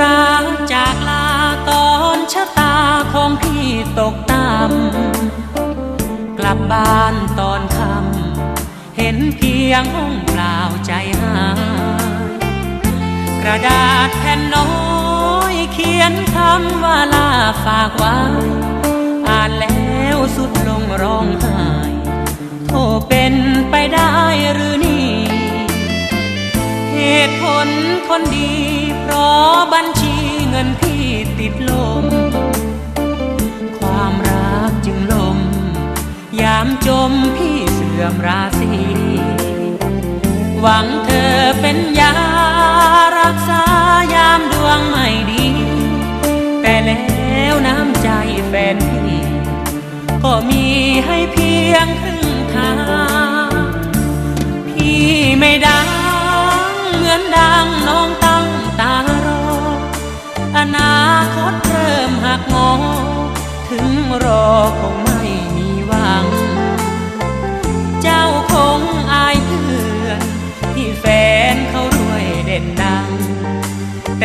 ร้าจากลาตอนชะตาของพี่ตกต่ำกลับบ้านตอนค่ำเห็นเพียงห้องเปล่าใจหายกระดาษแผ่นน้อยเขียนคำว่าลาฝากไว้อ่านแล้วสุดลงร้องไห้โทเป็นไปได้หรือ ตุผลคนดี เพราะบัญชีเงินพี่ติดลม ความรักจึงลม ยามจมพี่เสื่อมราศีหวังเธอเป็นยารักษายามดวงไม่ดี แต่แล้วน้ำใจแฟนพี่ ก็มีให้เพียงครึ่งทาง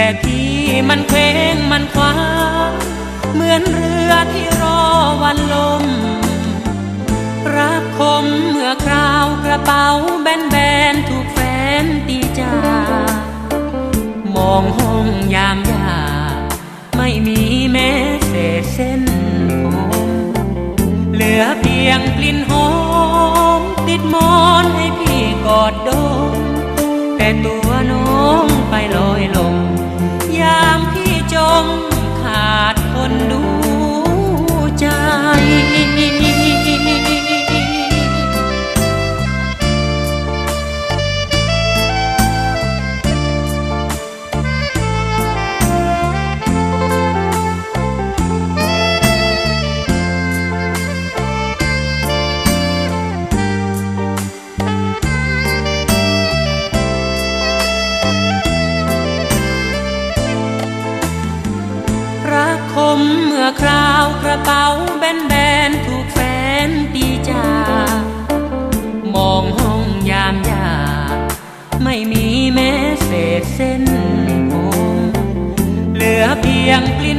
แต่พี่มันเคว้งมันคว้า เหมือนเรือที่รอวันลม รักคมเมื่อคราวกระเป๋าแบนๆถูกแฟนตีจา มองห้องยามยา ไม่มีแม้เศษเส้นผมเหลือเพียงกลิ่นหอม ติดมอนให้พี่กอดดมแต่ตัวน้องไปลอย ระเป๋าแบนๆถูกแฟนตีจามองห้องยามยา ไม่มีแม้เศษเส้นผมเหลือเพียงกลิ่น